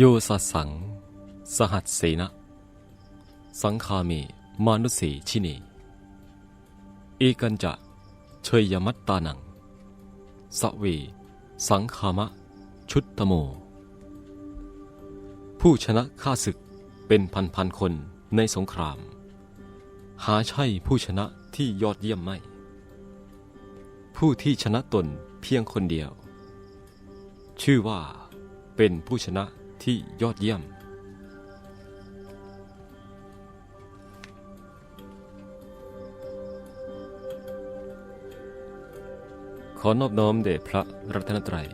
โยสัสัง สหัสเสนะ สังคามีมานุสีชินีเอกันจะเชยยมัตตานังสเวสังคามะ ชุตตโม ผู้ชนะข้าศึกเป็นพันพันคนในสงคราม หาใช่ผู้ชนะที่ยอดเยี่ยมไม่ ผู้ที่ชนะตนเพียงคนเดียว ชื่อว่าเป็นผู้ชนะ ที่ยอดเยี่ยม ขอนอบน้อมเดชพระรัตนตรัย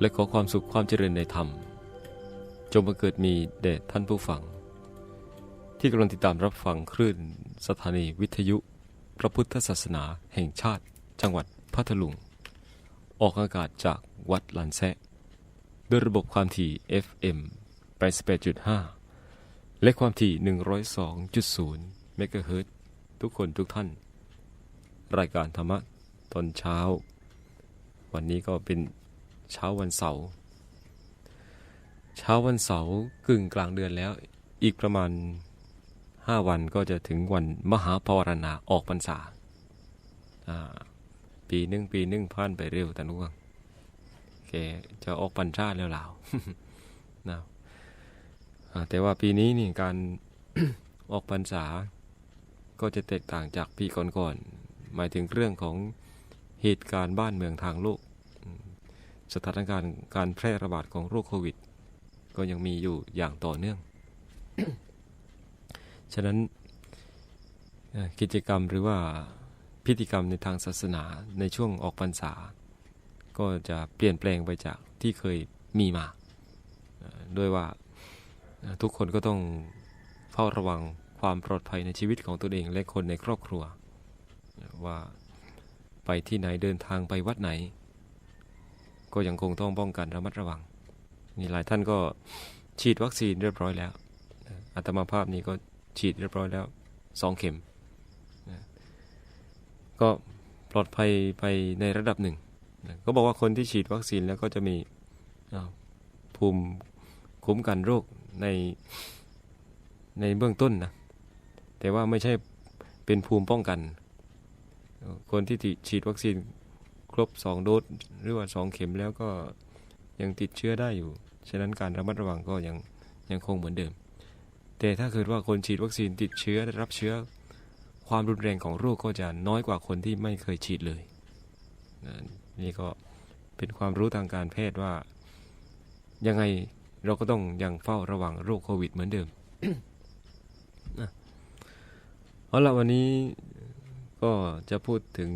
และขอความสุขความเจริญในธรรม จงบังเกิดมีแด่ท่านผู้ฟัง ที่กำลังติดตามรับฟังคลื่นสถานีวิทยุพระพุทธศาสนาแห่งชาติ จังหวัดพัทลุง ออกอากาศจากวัดลันแซะ ยระบบความถี่ FM 88.5 และความถี่ 102.0 เมกะเฮิรตทุกคนทุกท่าน รายการธรรมะตอนเช้า วันนี้ก็เป็นเช้าวันเสาร์เช้าวันเสาร์กึ่งกลางเดือนแล้ว อีกประมาณ 5 วันก็จะถึงวันมหาปวารณาออกพรรษาปีหนึ่งปีหนึ่งผ่านไปเร็วแต่นุ่ง จะออกพรรษาแล้วล่าวนะอ่าแต่ว่าปีนี้นี่การออกพรรษา ก็จะแตกต่างจากปีก่อนๆ หมายถึงเรื่องของเหตุการณ์บ้านเมืองทางโลก สถานการณ์การแพร่ระบาดของโรคโควิด ก็ยังมีอยู่อย่างต่อเนื่อง ฉะนั้นกิจกรรมหรือว่าพิธีกรรมในทางศาสนาในช่วงออกพรรษา ก็จะเปลี่ยนแปลงไปจากที่เคยมีมา ด้วยว่าทุกคนก็ต้องเฝ้าระวังความปลอดภัยในชีวิตของตนเองและคนในครอบครัว ว่าไปที่ไหนเดินทางไปวัดไหน ก็ยังคงต้องป้องกันระมัดระวังมีหลายท่านก็ฉีดวัคซีนเรียบร้อยแล้วอ่ออาตมาภาพนี้ก็ฉีดเรียบร้อยแล้วสองเข็ม ก็ปลอดภัยไปในระดับหนึ่ง ก็บอกว่าคนที่ฉีดวัคซีนแล้วก็จะมีภูมิคุ้มกันโรคในในเบื้องต้นนะแต่ว่าไม่ใช่เป็นภูมิป้องกัน คนที่ฉีดวัคซีนครบสองโดสหรือว่าสองเข็มแล้วก็ยังติดเชื้อได้อยู่ ฉะนั้นการระมัดระวังก็ยังยังคงเหมือนเดิม แต่ถ้าเกิดว่าคนฉีดวัคซีนติดเชื้อได้รับเชื้อ ความรุนแรงของโรคก็จะน้อยกว่าคนที่ไม่เคยฉีดเลย นะนี่ก็เป็นความรู้ทางการแพทย์ว่า ยังไงเราก็ต้องยังเฝ้าระวังโรคโควิดเหมือนเดิมนะเอาละวันนี้ก็จะพูดถึง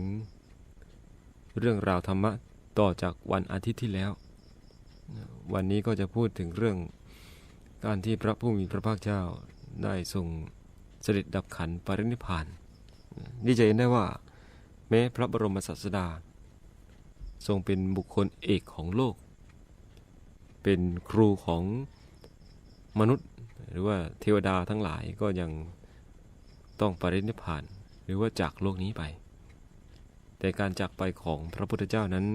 เรื่องราวธรรมะต่อจากวันอาทิตย์ที่แล้ว วันนี้ก็จะพูดถึงเรื่องการที่พระผู้มีพระภาคเจ้าได้ทรงเสด็จดับขันธ์ปรินิพพาน นี่จะเห็นได้ว่า แม้พระบรมศาสดา ทรงเป็นบุคคลเอกของโลก เป็นครูของมนุษย์ หรือว่าเทวดาทั้งหลายก็ยังต้องปรินิพานหรือว่าจากโลกนี้ไป แต่การจากไปของพระพุทธเจ้านั้น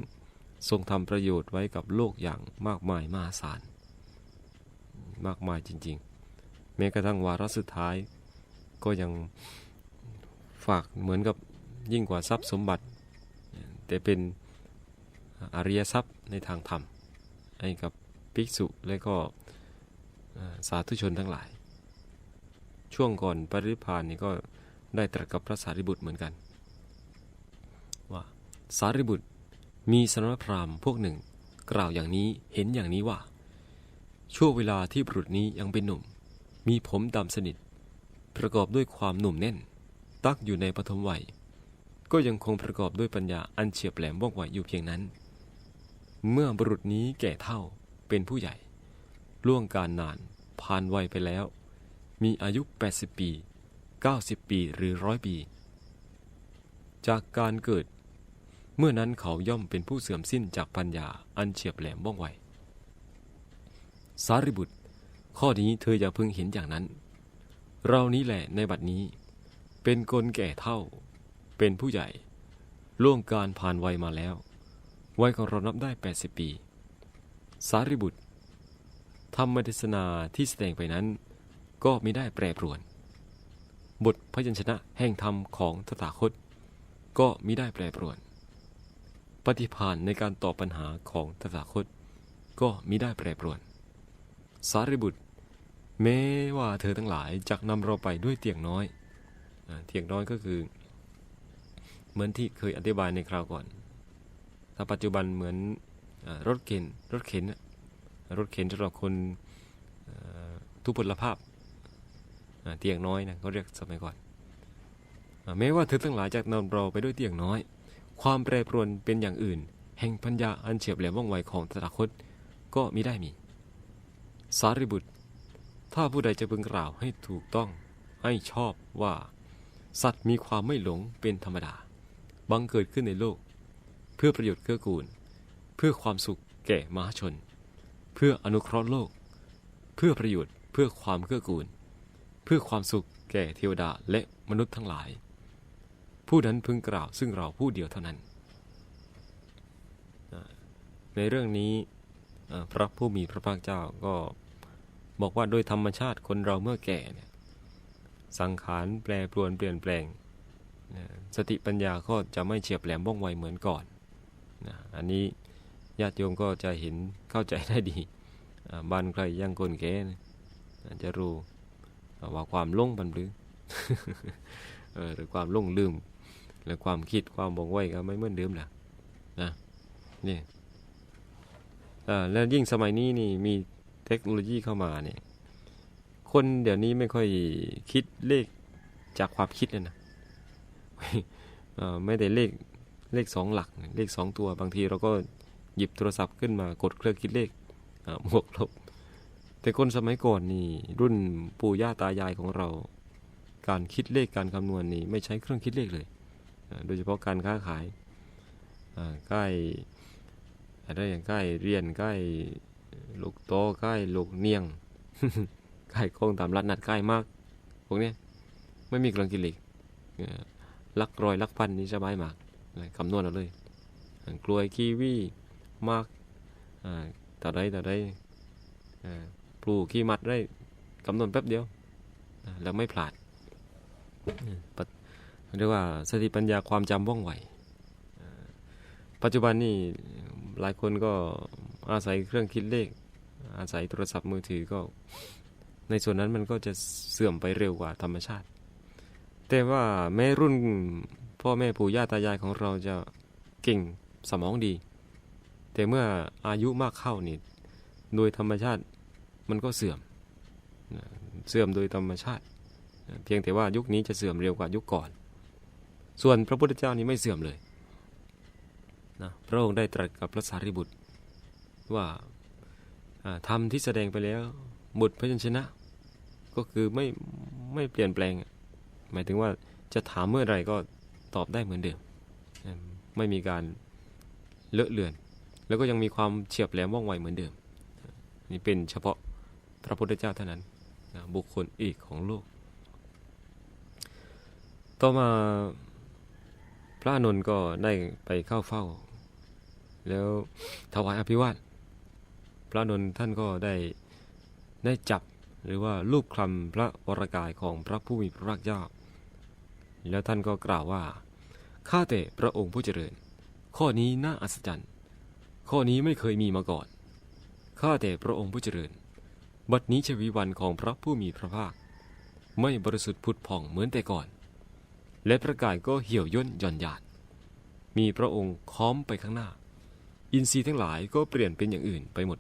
ทรงทำประโยชน์ไว้กับโลกอย่างมากมายมหาศาลมากมายจริง ๆ แม้กระทั่งวาระสุดท้ายก็ยังฝากเหมือนกับยิ่งกว่าทรัพย์สมบัติ แต่เป็น อริยทรัพย์ในทางธรรม ให้กับภิกษุและก็สาธุชนทั้งหลาย ช่วงก่อนปรินิพานนี่ก็ได้ตรัสกับพระสารีบุตรเหมือนกัน ว่าสารีบุตรมีสมณพราหมณ์พวกหนึ่ง กล่าวอย่างนี้เห็นอย่างนี้ว่า ช่วงเวลาที่บุตรนี้ยังเป็นหนุ่ม มีผมดำสนิท ประกอบด้วยความหนุ่มแน่น ตักอยู่ในปฐมวัยก็ยังคงประกอบด้วยปัญญาอันเฉียบแหลมว่องไวอยู่เพียงนั้น เมื่อบุรุษนี้แก่เท่าเป็นผู้ใหญ่ ล่วงการนานผ่านวัยไปแล้ว มีอายุ 80 ปี 90 ปีหรือร้อยปี จากการเกิด เมื่อนั้นเขาย่อมเป็นผู้เสื่อมสิ้นจากปัญญาอันเฉียบแหลมว่องไว สารีบุตร ข้อนี้เธออย่าเพิ่งเห็นอย่างนั้น เรานี้แหละในบัดนี้ เป็นคนแก่เท่า เป็นผู้ใหญ่ ล่วงการผ่านวัยมาแล้ว วัยของเรานับได้ 80 ปี สารีบุตร ธรรมเทศนาที่แสดงไปนั้น ก็ไม่ได้แปรปรวน บทพยัญชนะแห่งธรรมของตถาคต ก็มิได้แปรปรวน ปฏิภาณในการตอบปัญหาของตถาคต ก็มิได้แปรปรวน สารีบุตร แม้ว่าเธอทั้งหลายจะนำเราไปด้วยเตียงน้อยเตียงน้อยก็คือ เหมือนที่เคยอธิบายในคราวก่อนาปัจจุบันเหมือนอรถเข็นรถเข็นรถเข็นสำหรับคนทุพพลภาพเตียงน้อยนะเขาเรียกสมัยก่อนอแม้ว่าเธอทั้งหลายจะนำเราไปด้วยเตียงน้อย ความแปรปรวนเป็นอย่างอื่น แห่งปัญญาอันเฉียบแหลมว่องไวของตถาคตก็มิได้มี สารีบุตร ถ้าผู้ใดจะพึงกล่าวให้ถูกต้อง ให้ชอบว่า สัตว์มีความไม่หลงเป็นธรรมดา บังเกิดขึ้นในโลก พื่อประโยชน์เกื้อกูล เพื่อความสุขแก่มหาชน เพื่ออนุเคราะห์โลก เพื่อประโยชน์เพื่อความเกื้อกูล เพื่อความสุขแก่เทวดาและมนุษย์ทั้งหลาย ผู้นั้นพึงกล่าวซึ่งเราผู้เดียวเท่านั้น ในเรื่องนี้พระผู้มีพระภาคเจ้าก็บอกว่าโดยธรรมชาติคนเราเมื่อแก่เนี่ยสังขารแปรปรวนเปลี่ยนแปลง สติปัญญาก็จะไม่เฉียบแหลมว่องไวเหมือนก่อน นะอันนี้ญาติโยมก็จะเห็นเข้าใจได้ดีบ้านใครยังคนแก่นะจะรู้ว่าความหลงบันหรือเอหรือความหลงลืม หรือความคิดความบงไวก็ไม่เหมือนเดิมแหละนะนี่แล้วยิ่งสมัยนี้นี่มีเทคโนโลยีเข้ามาเนี่ยคนเดี๋ยวนี้ไม่ค่อยคิดเลขจากความคิดเลยนะไม่ได้เลข เลขสองหลัก เลขสองตัว บางทีเราก็หยิบโทรศัพท์ขึ้นมากดเครื่องคิดเลขบวกลบ แต่คนสมัยก่อนนี่รุ่นปู่ย่าตายายของเรา การคิดเลขการคำนวณนี่ไม่ใช้เครื่องคิดเลขเลย โดยเฉพาะการค้าขายใกล้อะไรอย่างใกล้เรียนใกล้ลูกโตใกล้ลูกเนียงใกล้ค้งตามรัดนัดใกล้มากพวกนี้ไม่มีเครื่องคิดเลขลักรอยลักพันนี่สบายมาก คำนวณเอาเลยกล้วยกีวีมากต่อใดต่อใดอ่าปลูกขี้มัดได้คำนวณแป๊บเดียว แล้วไม่พลาดเรียกว่าสติปัญญาความจำว่องไวปัจจุบันนี่หลายคนก็อาศัยเครื่องคิดเลข อาศัยโทรศัพท์มือถือก็ ในส่วนนั้นมันก็จะเสื่อมไปเร็วกว่าธรรมชาติ แต่ว่าแม่รุ่น พ่อแม่ปู่ย่าตายายของเราจะเก่งสมองดี แต่เมื่ออายุมากเข้านี่โดยธรรมชาติมันก็เสื่อมเสื่อมโดยธรรมชาติ เพียงแต่ว่ายุคนี้จะเสื่อมเร็วกว่ายุคก่อน ส่วนพระพุทธเจ้านี่ไม่เสื่อมเลยนะพระองค์ได้ตรัสกับพระสารีบุตร ว่าธรรมที่แสดงไปแล้วบทพยัญชนะ ก็คือไม่ไม่เปลี่ยนแปลง หมายถึงว่าจะถามเมื่อไรก็ ตอบได้เหมือนเดิม ไม่มีการเลอะเลือน แล้วก็ยังมีความเฉียบแหลมว่องไวเหมือนเดิม นี่เป็นเฉพาะพระพุทธเจ้าเท่านั้นบุคคลอีกของโลก ต่อมาพระนนท์ก็ได้ไปเข้าเฝ้า แล้วถวายอภิวาทพระนนท์ท่านก็ได้ได้จับหรือว่ารูปคลำพระวรากายของพระผู้มีพระภาคเจ้า แล้วท่านก็กล่าวว่า ข้าแต่พระองค์ผู้เจริญ ข้อนี้น่าอัศจรรย์ ข้อนี้ไม่เคยมีมาก่อน ข้าแต่พระองค์ผู้เจริญ บัดนี้ชวีวันของพระผู้มีพระภาค ไม่บริสุทธิ์ผุดผ่องเหมือนแต่ก่อน และพระกายก็เหี่ยวย่นหย่อนหยาด มีพระองค์ค้อมไปข้างหน้า อินทรีย์ทั้งหลายก็เปลี่ยนเป็นอย่างอื่นไปหมด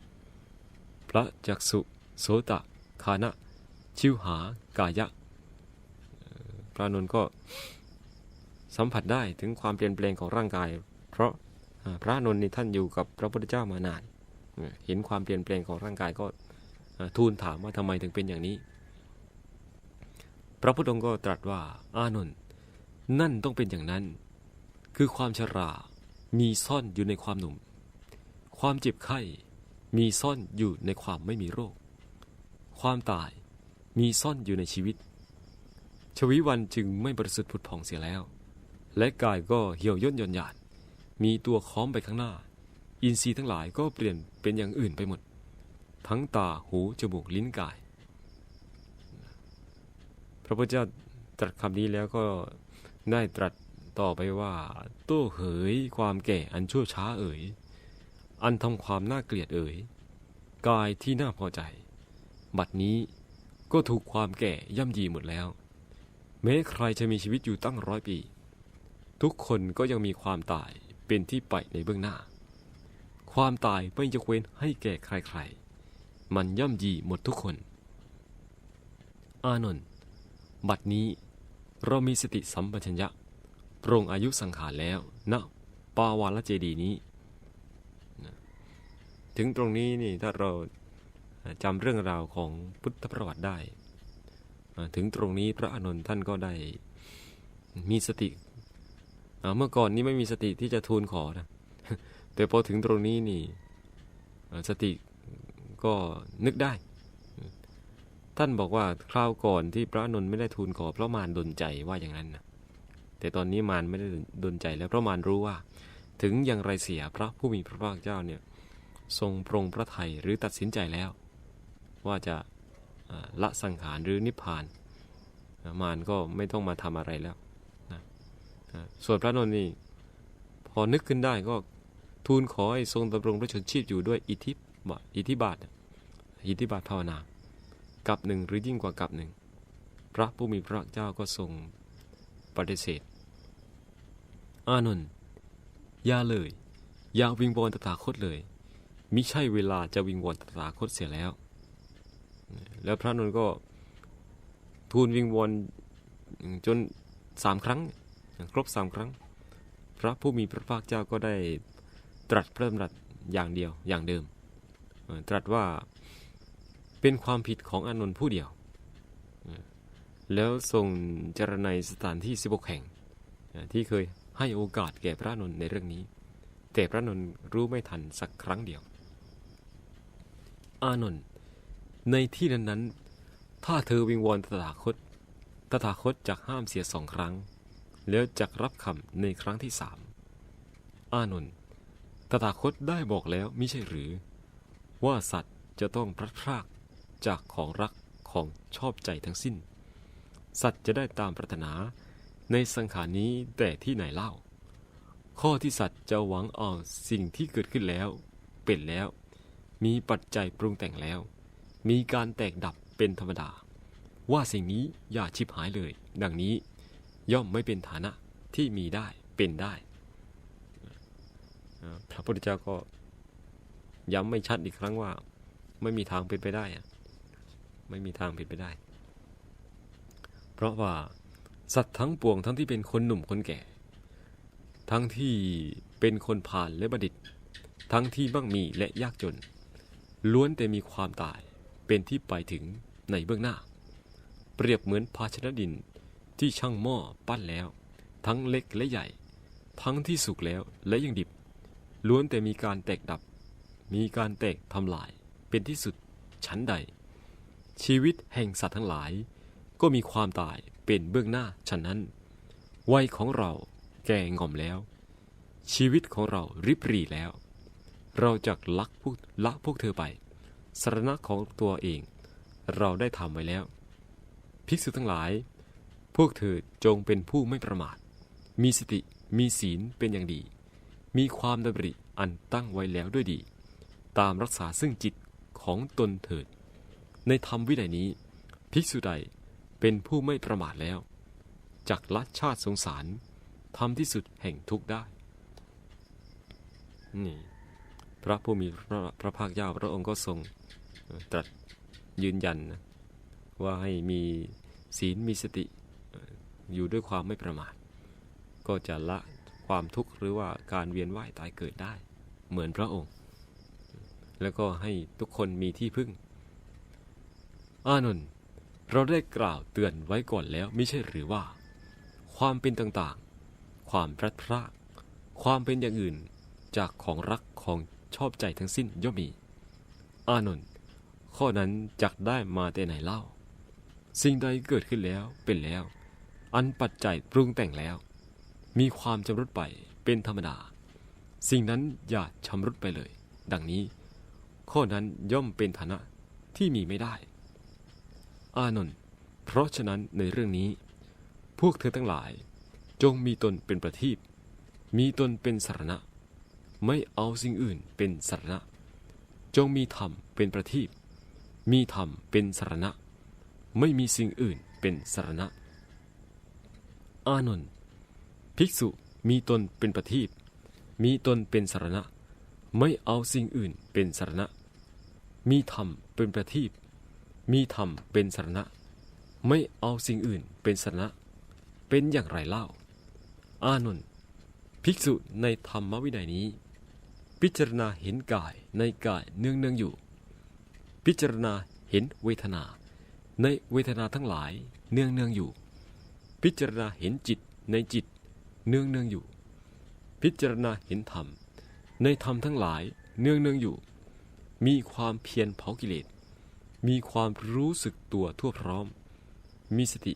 พระจักสุโสตะ คานะ ชิวหากายะ พระนนท์ก็ สัมผัสได้ถึงความเปลี่ยนแปลงของร่างกาย เพราะพระนนท์นี่ท่านอยู่กับพระพุทธเจ้ามานานเห็นความเปลี่ยนแปลงของร่างกายก็ทูลถามว่าทำไมถึงเป็นอย่างนี้ พระพุทธองค์ก็ตรัสว่าอานนท์นั่นต้องเป็นอย่างนั้น คือความชรา มีซ่อนอยู่ในความหนุ่ม ความเจ็บไข้ มีซ่อนอยู่ในความไม่มีโรค ความตายมีซ่อนอยู่ในชีวิต ชวีวันจึงไม่บริสุทธิ์ผุดผ่องเสียแล้ว และกายก็เหี่ยวย่นหย่อนหยาดมีตัวค้อมไปข้างหน้า อินทรีย์ทั้งหลายก็เปลี่ยนเป็นอย่างอื่นไปหมด ทั้งตาหูจมูกลิ้นกาย พระพุทธเจ้าตรัสคำนี้แล้วก็ได้ตรัสต่อไปว่าตู้เหยความแก่อันชั่วช้าเอ๋ย อันทำความน่าเกลียดเอ๋ย กายที่น่าพอใจ บัดนี้ก็ถูกความแก่ย่ำยีหมดแล้ว แม้ใครจะมีชีวิตอยู่ตั้งร้อยปี ทุกคนก็ยังมีความตายเป็นที่ไปในเบื้องหน้า ความตายไม่ยกเว้นให้แก่ใครๆ มันย่ำยีหมดทุกคน อานนท์บัดนี้เรามีสติสัมปชัญญะปรงอายุสังขารแล้วณปาวาลเจดีนี้ ถึงตรงนี้นี่ถ้าเราจำเรื่องราวของพุทธประวัติได้ ถึงตรงนี้พระอานนท์ท่านก็ได้มีสติ เมื่อก่อนนี้ไม่มีสติที่จะทูลขอนะแต่พอถึงตรงนี้นี่สติก็นึกได้ ท่านบอกว่าคราวก่อนที่พระนนท์ไม่ได้ทูลขอเพราะมารดนใจว่าอย่างนั้นนะแต่ตอนนี้มารไม่ได้ดนใจแล้วเพราะมารรู้ว่า ถึงอย่างไรเสียพระผู้มีพระภาคเจ้าเนี่ยทรงปรงพระไทยหรือตัดสินใจแล้ว ว่าจะละสังขารหรือนิพพาน มารก็ไม่ต้องมาทำอะไรแล้ว ส่วนพระนนท์นี่พอนึกขึ้นได้ก็ทูลขอให้ทรงดำรงพระชนชีพอยู่ด้วยอิทธิบาทอิทธิบาทอิทธิบาทภาวนากับหนึ่งหรือยิ่งกว่ากับหนึ่งพระผู้มีพระเจ้าก็ทรงปฏิเสธ อานนท์อย่าเลย อย่าวิงวอนตถาคตเลยมิใช่เวลาจะวิงวอนตถาคตเสียแล้ว แล้วพระนนท์ก็ทูลวิงวอนจนสามครั้ง ครบสามครั้ง พระผู้มีพระภาคเจ้าก็ได้ตรัสพระดำรัสอย่างเดียวอย่างเดิม ตรัสว่าเป็นความผิดของอานนท์ผู้เดียว แล้วทรงจารณัยสถานที่สิบกแห่ง ที่เคยให้โอกาสแก่พระนนท์ในเรื่องนี้ แต่พระนนท์รู้ไม่ทันสักครั้งเดียว อานนท์ในที่นั้นๆถ้าเธอวิงวอนตถาคต ตถาคตจะห้ามเสียสองครั้ง แล้วจะรับคำในครั้งที่สามอานนท์ตถาคตได้บอกแล้วมิใช่หรือ ว่าสัตว์จะต้องพลัดพรากจากของรักของชอบใจทั้งสิ้น สัตว์จะได้ตามปรารถนาในสังขารนี้แต่ที่ไหนเล่า ข้อที่สัตว์จะหวังเอาสิ่งที่เกิดขึ้นแล้ว เป็นแล้ว มีปัจจัยปรุงแต่งแล้ว มีการแตกดับเป็นธรรมดา ว่าสิ่งนี้อย่าชิบหายเลย ดังนี้ ย่อมไม่เป็นฐานะที่มีได้เป็นได้พระพุทธเจ้าก็ย้ำไม่ชัดอีกครั้งว่า ไม่มีทางเป็นไปได้อะไม่มีทางเป็นไปได้ เพราะว่าสัตว์ทั้งปวงทั้งที่เป็นคนหนุ่มคนแก่ ทั้งที่เป็นคนผ่านและบัณฑิต ทั้งที่มั่งมีและยากจน ล้วนแต่มีความตายเป็นที่ไปถึงในเบื้องหน้า เปรียบเหมือนภาชนะดิน ที่ช่างหม้อปั้นแล้ว ทั้งเล็กและใหญ่ ทั้งที่สุกแล้วและยังดิบ ล้วนแต่มีการแตกดับ มีการแตกทำลาย เป็นที่สุดชั้นใด ชีวิตแห่งสัตว์ทั้งหลาย ก็มีความตายเป็นเบื้องหน้าฉะนั้น วัยของเราแก่ง่อมแล้ว ชีวิตของเราริบหรี่แล้ว เราจะลักพวกละพวกเธอไปสรณะของตัวเอง เราได้ทำไว้แล้ว ภิกษุทั้งหลาย พวกเธอจงเป็นผู้ไม่ประมาท มีสติ มีศีลเป็นอย่างดี มีความดำริอันตั้งไว้แล้วด้วยดี ตามรักษาซึ่งจิตของตนเถิด ในธรรมวินัยนี้ ภิกษุใดเป็นผู้ไม่ประมาทแล้ว จักละชาติสงสารทำที่สุดแห่งทุกข์ได้ นี่ พระผู้มีพระพระภาคเจ้าพระองค์ก็ทรงตรัสยืนยันนะว่าให้มีศีลมีสติ อยู่ด้วยความไม่ประมาท ก็จะละความทุกข์หรือว่าการเวียนว่ายตายเกิดได้ เหมือนพระองค์ แล้วก็ให้ทุกคนมีที่พึ่ง อานนท์เราได้กล่าวเตือนไว้ก่อนแล้วไม่ใช่หรือว่า ความเป็นต่างๆ ความพลัดพราก ความเป็นอย่างอื่นจากของรักของชอบใจทั้งสิ้นย่อมมี อานนท์ข้อนั้นจักได้มาแต่ไหนเล่า สิ่งใดเกิดขึ้นแล้วเป็นแล้ว อันปัจจัยปรุงแต่งแล้ว มีความชำรุดไปเป็นธรรมดา สิ่งนั้นอย่าชำรุดไปเลย ดังนี้ ข้อนั้นย่อมเป็นฐานะที่มีไม่ได้ อานนท์เพราะฉะนั้นในเรื่องนี้ พวกเธอทั้งหลาย จงมีตนเป็นประทีปมีตนเป็นสารณะ ไม่เอาสิ่งอื่นเป็นสารณะ จงมีธรรมเป็นประทีปมีธรรมเป็นสารณะ ไม่มีสิ่งอื่นเป็นสารณะ อานนท์ภิกษุมีตนเป็นประทีปมีตนเป็นสารณะ ไม่เอาสิ่งอื่นเป็นสารณะ มีธรรมเป็นประทีปมีธรรมเป็นสารณะ ไม่เอาสิ่งอื่นเป็นสารณะ เป็นอย่างไรเล่า อานนท์ภิกษุในธรรมวินัยนี้ พิจารณาเห็นกายในกายเนืองเนืองอยู่ พิจารณาเห็นเวทนา ในเวทนาทั้งหลายเนืองเนืองอยู่ พิจารณาเห็นจิตในจิตเนืองเนืองอยู่ พิจารณาเห็นธรรม ในธรรมทั้งหลายเนืองเนืองอยู่ มีความเพียรเผากิเลส มีความรู้สึกตัวทั่วพร้อม มีสติ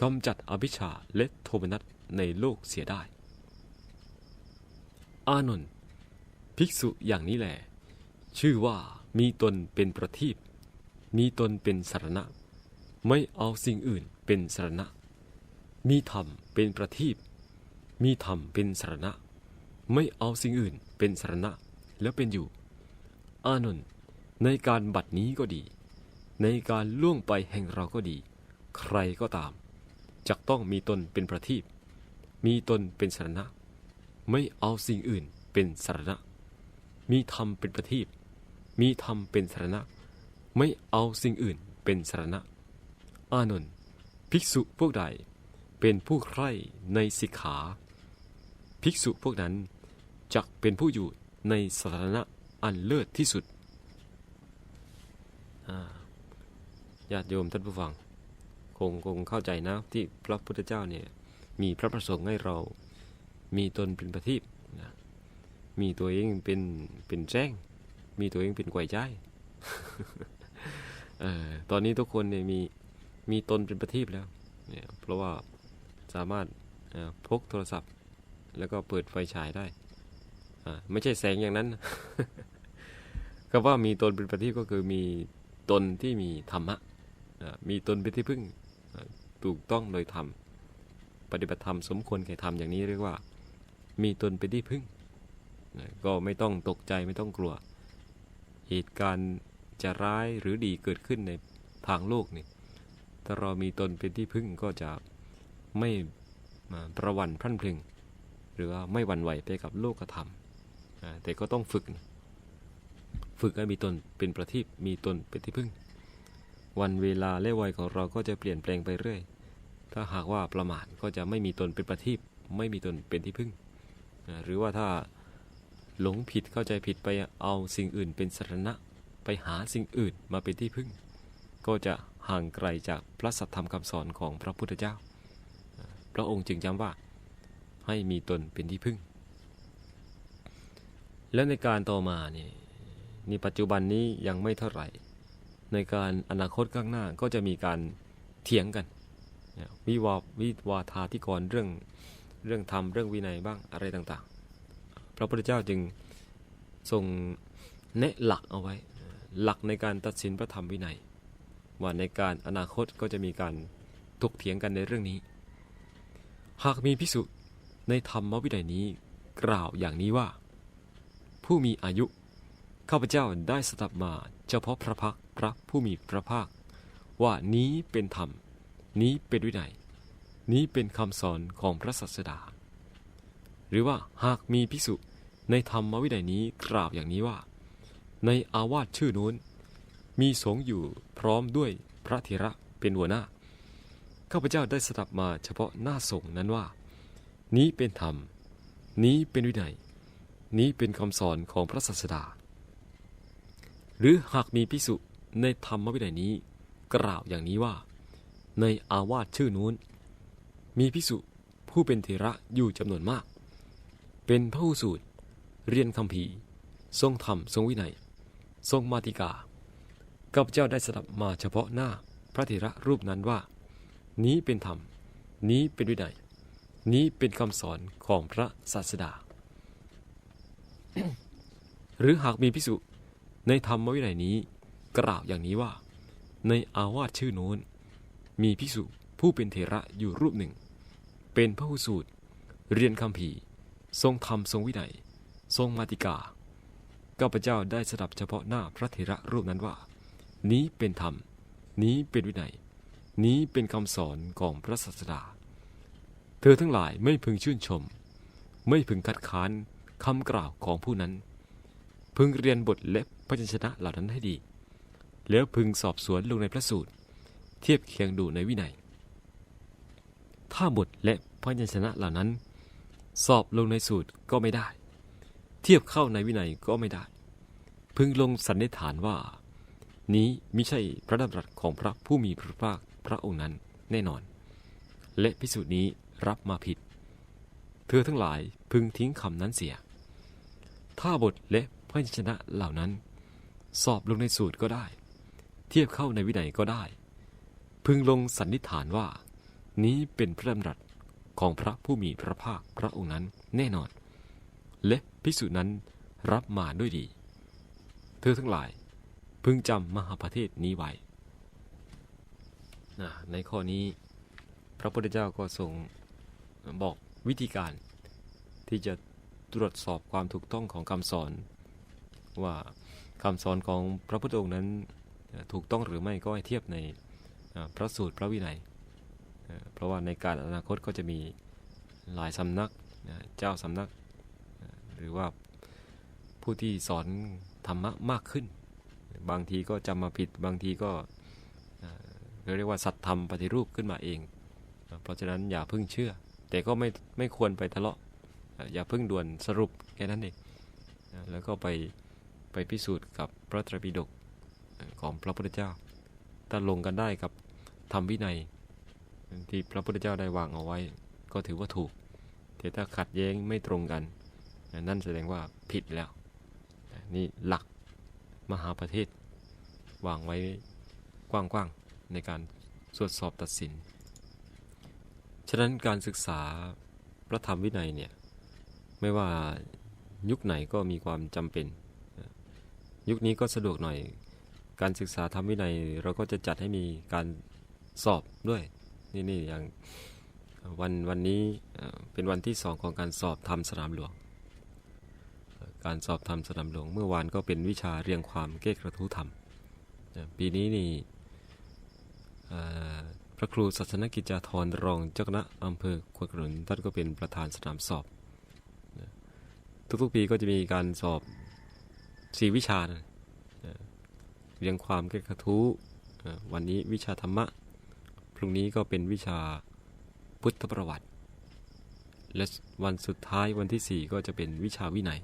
กำจัดอภิชาและโทมนัสในโลกเสียได้ อานนท์ภิกษุอย่างนี้แหละชื่อว่ามีตนเป็นประทีปมีตนเป็นสารณะ ไม่เอาสิ่งอื่นเป็นสารณะ มีธรรมเป็นประทีปมีธรรมเป็นสารณะ ไม่เอาสิ่งอื่นเป็นสารณะแล้วเป็นอยู่ อานนท์ในการบัดนี้ก็ดี ในการล่วงไปแห่งเราก็ดี ใครก็ตามจักต้องมีตนเป็นประทีปมีตนเป็นสารณะ ไม่เอาสิ่งอื่นเป็นสารณะ มีธรรมเป็นประทีปมีธรรมเป็นสารณะ ไม่เอาสิ่งอื่นเป็นสารณะ อานนท์ภิกษุพวกใด เป็นผู้ใคร่ในสิกขา ภิกษุพวกนั้นจักเป็นผู้อยู่ในสถานะอันเลิศที่สุดญาติโยมท่านผู้ฟัง คงคงเข้าใจนะที่พระพุทธเจ้าเนี่ยมีพระประสงค์ให้เรา มีตนเป็นประทีปนะมีตัวเองเป็นเป็นแจ้ง มีตัวเองเป็นไกวใจตอนนี้ทุกคนเนี่ยมีมีตนเป็นประทีปแล้วเนี่ยเพราะว่า สามารถพกโทรศัพท์ แล้วก็เปิดไฟฉายได้ ไม่ใช่แสงอย่างนั้นคำว่ามีตนเป็นประทีปก็คือมีตนที่มีธรรมะ มีตนเป็นที่พึ่ง ถูกต้องโดยธรรม ปฏิบัติธรรมสมควรแก่ธรรมอย่างนี้เรียกว่า มีตนเป็นที่พึ่ง ก็ไม่ต้องตกใจไม่ต้องกลัว เหตุการณ์จะร้ายหรือดีเกิดขึ้นในทางโลกนี่ถ้าเรามีตนเป็นที่พึ่งก็จะ ไม่ประวันพรั่นพรึง หรือว่าไม่วันไหวไปกับโลกธรรมแต่ก็ต้องฝึก ฝึกให้มีตนเป็นประทีปมีตนเป็นที่พึ่ง วันเวลาและวัยของเราก็จะเปลี่ยนแปลงไปเรื่อย ถ้าหากว่าประมาทก็จะไม่มีตนเป็นประทีปไม่มีตนเป็นที่พึ่ง หรือว่าถ้าหลงผิดเข้าใจผิดไปเอาสิ่งอื่นเป็นสรณะไปหาสิ่งอื่นมาเป็นที่พึ่ง ก็จะห่างไกลจากพระสัทธรรมคำสอนของพระพุทธเจ้า ระองค์จึงย้ำว่า ให้มีตนเป็นที่พึ่ง และในการต่อมาเนี่ยในปัจจุบันนี้ยังไม่เท่าไหร่ ในการอนาคตข้างหน้าก็จะมีการเถียงกันวิวาวิวาทาที่กรเรื่องเรื่องธรรมเรื่องวินัยบ้างอะไรต่างๆ พระพุทธเจ้าจึงทรงแนะหลักเอาไว้ หลักในการตัดสินพระธรรมวินัย ว่าในการอนาคตก็จะมีการถกเถียงกันในเรื่องนี้ หากมีพิสุในธรรมวินัยนี้กล่าวอย่างนี้ว่า ผู้มีอายุ ข้าพเจ้าได้สดับมาเฉพาะพระพักตร์พระผู้มีพระภาค ว่านี้เป็นธรรม นี้เป็นวินัย นี้เป็นคำสอนของพระศาสดา หรือว่าหากมีพิสุในธรรมวินัยนี้กล่าวอย่างนี้ว่า ในอาวาสชื่อนู้น มีสงฆ์อยู่พร้อมด้วยพระเถระเป็นหัวหน้า ข้าพเจ้าได้สดับมาเฉพาะหน้าสงนั้นว่า นี้เป็นธรรม นี้เป็นวินัย นี้เป็นคำสอนของพระศาสดา หรือหากมีพิสุในธรรมวินัยนี้ กล่าวอย่างนี้ว่า ในอาวาสชื่อนู้น มีพิสุผู้เป็นเถระอยู่จำนวนมาก เป็นพระสูตร เรียนคำภีทรงธรรมทรงวินัย ทรงมาติกาข้าพเจ้าได้สดับมาเฉพาะหน้าพระเถระรูปนั้นว่า นี้เป็นธรรม นี้เป็นวินัย นี้เป็นคำสอนของพระศาสดา หรือหากมีพิสุในธรรมวินัยนี้กล่าวอย่างนี้ว่า ในอาวาสชื่อโน้น มีภิกษุผู้เป็นเถระอยู่รูปหนึ่ง เป็นพระหูสูตร เรียนคำภีทรงธรรมทรงวินัย ทรงมาติกาข้าพเจ้าได้สดับเฉพาะหน้าพระเถระรูปนั้นว่า นี้เป็นธรรม นี้เป็นวินัย นี้เป็นคำสอนของพระศาสดา เธอทั้งหลายไม่พึงชื่นชม ไม่พึงคัดค้านคำกล่าวของผู้นั้น พึงเรียนบทและพยัญชนะเหล่านั้นให้ดี แล้วพึงสอบสวนลงในพระสูตร เทียบเคียงดูในวินัย ถ้าบทและพยัญชนะเหล่านั้น สอบลงในสูตรก็ไม่ได้ เทียบเข้าในวินัยก็ไม่ได้ พึงลงสันนิษฐานว่า นี้มิใช่พระดำรัสของพระผู้มีพระภาค พระองค์นั้นแน่นอน และพิสูจน์นี้รับมาผิด เธอทั้งหลายพึงทิ้งคำนั้นเสีย ถ้าบทและพยัญชนะเหล่านั้น สอบลงในสูตรก็ได้ เทียบเข้าในวินัยก็ได้ พึงลงสันนิษฐานว่า นี้เป็นพระดำรัสของพระผู้มีพระภาคพระองค์นั้นแน่นอน และพิสูจน์นั้นรับมาด้วยดี เธอทั้งหลายพึงจำมหาประเทศนี้ไว้ นะในข้อนี้พระพุทธเจ้าก็ทรงบอกวิธีการที่จะตรวจสอบความถูกต้องของคำสอน ว่าคำสอนของพระพุทธองค์นั้นถูกต้องหรือไม่ก็ให้เทียบในพระสูตรพระวินัย เพราะว่าในการอนาคตก็จะมีหลายสำนักเจ้าสำนัก หรือว่าผู้ที่สอนธรรมะมากขึ้น บางทีก็จำมาผิดบางทีก็ เรียกว่าสัตธรรมปฏิรูปขึ้นมาเอง เพราะฉะนั้นอย่าเพิ่งเชื่อ แต่ก็ไม่ไม่ควรไปทะเลาะ อย่าเพิ่งด่วนสรุปแค่นั้นเองแล้วก็ไปไปพิสูจน์กับพระตรปิฎกของพระพุทธเจ้าถ้าลงกันได้กับธรรมวินัย ที่พระพุทธเจ้าได้วางเอาไว้ ก็ถือว่าถูก แต่ถ้าขัดแย้งไม่ตรงกัน นั่นแสดงว่าผิดแล้ว นี่หลักมหาประเทศวางไว้กว้างๆ ในการตรวจสอบตัดสิน ฉะนั้นการศึกษาพระธรรมวินัยเนี่ยไม่ว่ายุคไหนก็มีความจำเป็น ยุคนี้ก็สะดวกหน่อย การศึกษาธรรมวินัยเราก็จะจัดให้มีการสอบด้วย นี่นี่อย่างวันวันนี้เป็นวันที่สองของการสอบธรรมสนามหลวง การสอบธรรมสนามหลวง เมื่อวานก็เป็นวิชาเรียงความเก้กระทู้ธรรม ปีนี้นี่ พระครูศาสนกิจจาธรรองเจ้าคณะอำเภอควนขนุนท่านก็เป็นประธานสนามสอบ ทุกๆปีก็จะมีการสอบสี่วิชานะเรียงความแก้กระทู้วันนี้วิชาธรรมะ พรุ่งนี้ก็เป็นวิชาพุทธประวัติ และวันสุดท้ายวันที่สี่ก็จะเป็นวิชาวินัย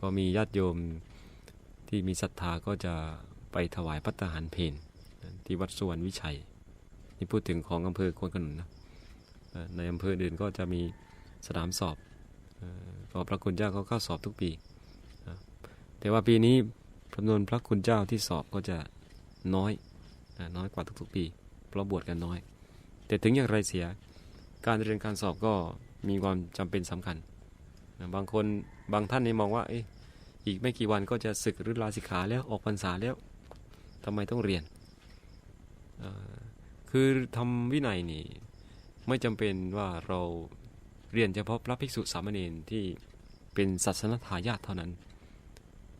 ก็มีญาติโยมที่มีศรัทธาก็จะไปถวายพัฒหารเพน ที่วัดสวรรณวิชัย นี่พูดถึงของอำเภอควนขนุนนะในอำเภออื่นก็จะมีสนามสอบก็พระคุณเจ้าเขาเข้าสอบทุกปี แต่ว่าปีนี้จำนวนพระคุณเจ้าที่สอบก็จะน้อยน้อยกว่าทุกๆปี เพราะบวชกันน้อย แต่ถึงอย่างไรเสียการเรียนการสอบก็มีความจำเป็นสำคัญ บางคนบางท่านนี่มองว่าออีกไม่กี่วันก็จะศึกหรือลาสิกขาแล้วออกพรรษาแล้วทำไมต้องเรียน คือทำวินัยนี่ไม่จำเป็นว่าเราเรียนเฉพาะพระภิกษุสามเณรที่เป็นศาสนทายาทเท่านั้น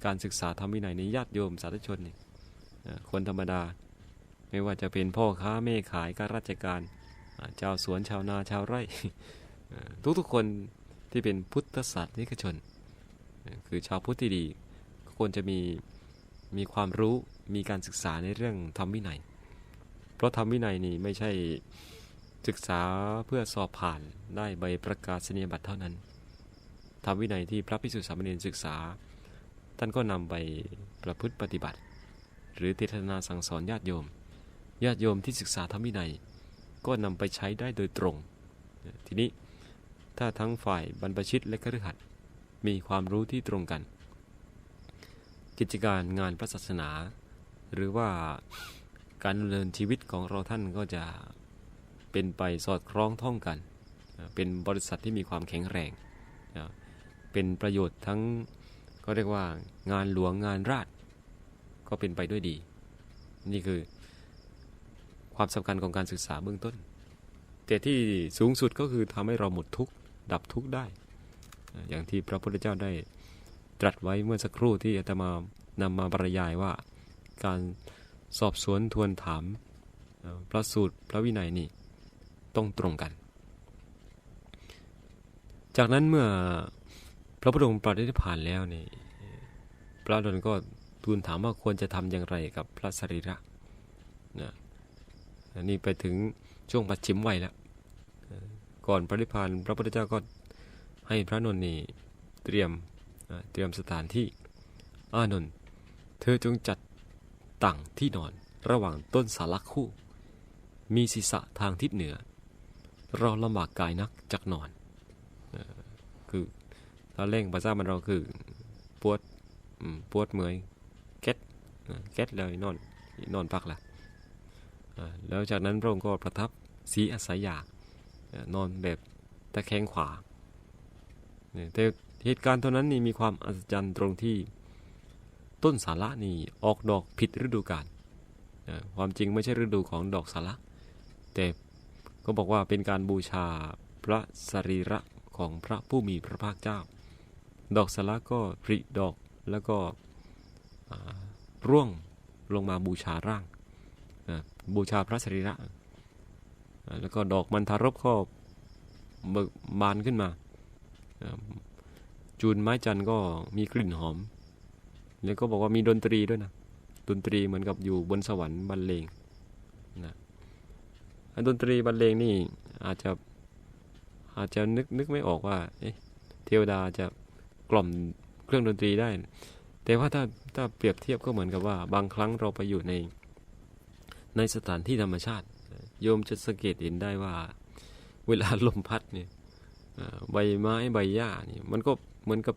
การศึกษาธรรมวินัยในญาติโยมสาธุชนนี่คนธรรมดา ไม่ว่าจะเป็นพ่อค้าแม่ขายการราชการเจ้าสวนชาวนาชาวไร่ ทุกๆคนที่เป็นพุทธศาสนิกชน คือชาวพุทธที่ดีควรจะมีมีความรู้มีการศึกษาในเรื่องธรรมวินัย ราะธรรมวินัยนี่ไม่ใช่ศึกษาเพื่อสอบผ่านได้ใบประกาศนียบัตรเท่านั้นทำวินัยที่พระพิสุทธิสามเณรศึกษา ท่านก็นำไปประพฤติปฏิบัติ หรือเทศนาสั่งสอนญาติโยม ญาติโยมที่ศึกษาธรรมวินัย ก็นำไปใช้ได้โดยตรง ทีนี้ถ้าทั้งฝ่ายบรรพชิตและคฤหัสถ์มีความรู้ที่ตรงกัน กิจการงานพระศาสนา หรือว่า การดำเนินชีวิตของเราท่านก็จะเป็นไปสอดคล้องท่องกัน เป็นบริษัทที่มีความแข็งแรง เป็นประโยชน์ทั้งก็เรียกว่างานหลวงงานราชก็เป็นไปด้วยดี นี่คือความสำคัญของการศึกษาเบื้องต้น แต่ที่สูงสุดก็คือทำให้เราหมดทุกข์ดับทุกข์ได้ อย่างที่พระพุทธเจ้าได้ตรัสไว้เมื่อสักครู่ที่อาตมานำมาบรรยายว่าการ สอบสวนทวนถามพระสูตรพระวินัยนี่ต้องตรงกัน จากนั้นเมื่อพระพุทธองค์ปรินิพพานแล้วนี่พระอานนท์ก็ทูลถามว่าควรจะทำอย่างไรกับพระสรีระนะอันนี้ไปถึงช่วงปัจฉิมวัยแล้ว ก่อนปรินิพพานพระพุทธเจ้าก็ให้พระนนท์นี่เตรียมเอ่อเตรียมสถานที่อานนท์เธอจงจัด ตั้งที่นอนระหว่างต้นสาลักคู่ มีศีรษะทางทิศเหนือ เราลำบากกายนักจักนอนออคือถ้าเร่งภาษามันเราคือปวดปวดเมื่อยเก็ตเก็ตเลยนอนนอนพักละแล้วจากนั้นพระองค์ก็ประทับสีอาศัยยานอนแบบตะแคงขวาเนี่ยแต่เหตุการณ์เท่านั้นนี่มีความอัศจรรย์ตรงที่ ต้นสาระนี่ออกดอกผิดฤดูกาลความจริงไม่ใช่ฤดูของดอกสาระแต่ก็บอกว่าเป็นการบูชาพระสรีระของพระผู้มีพระภาคเจ้า ดอกสาระก็ผลิดอกแล้วก็ร่วงลงมาบูชาร่างบูชาพระสรีระ แล้วก็ดอกมันทารบก็เบิกบานขึ้นมาอ่าจูนไม้จันทร์ก็มีกลิ่นหอม แล้วก็บอกว่ามีดนตรีด้วยนะ ดนตรีเหมือนกับอยู่บนสวรรค์บรรเลงนะอันดนตรีบรรเลงนี่อาจจะอาจจะนึกนึกไม่ออกว่า เอ๊ะเทวดาจะกล่อมเครื่องดนตรีได้ แต่ว่าถ้าถ้าเปรียบเทียบก็เหมือนกับว่า บางครั้งเราไปอยู่ใน ในสถานที่ธรรมชาติ โยมจะสังเกตเห็นได้ว่า เวลาลมพัดเนี่ยใบไม้ใบหญ้านี่มันก็เหมือนกับ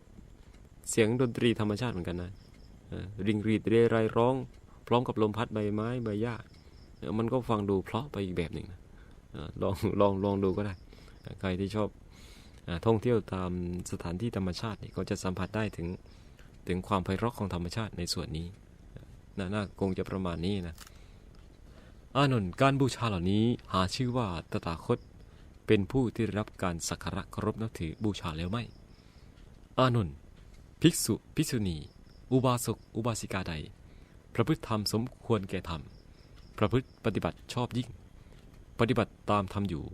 เสียงดนตรีธรรมชาติเหมือนกันนะ ริงรีดเรไรร้อง พร้อมกับลมพัดใบไม้ใบหญ้ามันก็ฟังดูเพราะไปอีกแบบหนึ่งนะลองลองลองดูก็ได้ ใครที่ชอบอท่องเที่ยวตามสถานที่ธรรมชาตินี่ก็จะสัมผัสได้ถึงถึงความไพเราะของธรรมชาติในส่วนนี้น่าน่าคงจะประมาณนี้นะอานนท์การบูชาเหล่านี้หาชื่อว่าตถาคต เป็นผู้ที่รับการสักการะเคารพนับถือบูชาแล้วไหมอานนท์ภิกษุภิกษุณี อุบาสกอุบาสิกาใด ประพฤติธรรมสมควรแก่ธรรม ประพฤติปฏิบัติชอบยิ่ง ปฏิบัติตามธรรมอยู่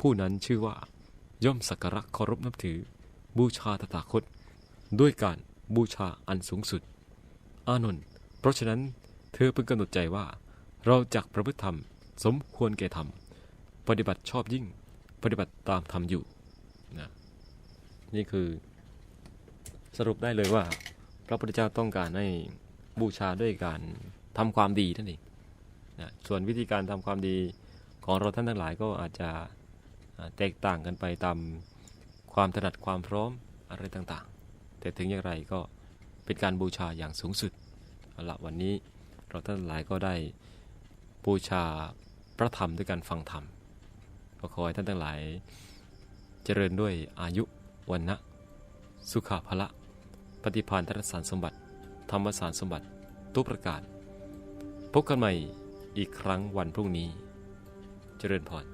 ผู้นั้นชื่อว่า ย่อมสักการะเคารพนับถือ บูชาตถาคต ด้วยการบูชาอันสูงสุด อานนท์เพราะฉะนั้นเธอเพิ่งกำหนดใจว่า เราจักประพฤติธรรมสมควรแก่ธรรม ปฏิบัติชอบยิ่ง ปฏิบัติตามธรรมอยู่นะนี่คือสรุปได้เลยว่า พระพุทธเจ้าต้องการให้บูชาด้วยการทำความดีนั่นเองนะส่วนวิธีการทำความดีของเราท่านทั้งหลายก็อาจจะแตกต่างกันไปตามความถนัดความพร้อมอะไรต่างๆ แต่ถึงอย่างไรก็เป็นการบูชาอย่างสูงสุดเอาละวันนี้เราท่านทั้งหลายก็ได้บูชาพระธรรมด้วยการฟังธรรมก็ขอให้ท่านทั้งหลาย เจริญด้วยอายุวันนะสุขภละ ปฏิพานธนสารสมบัติ ธรรมสารสมบัติ ทุกประกาศ พบกันใหม่อีกครั้งวันพรุ่งนี้ เจริญพร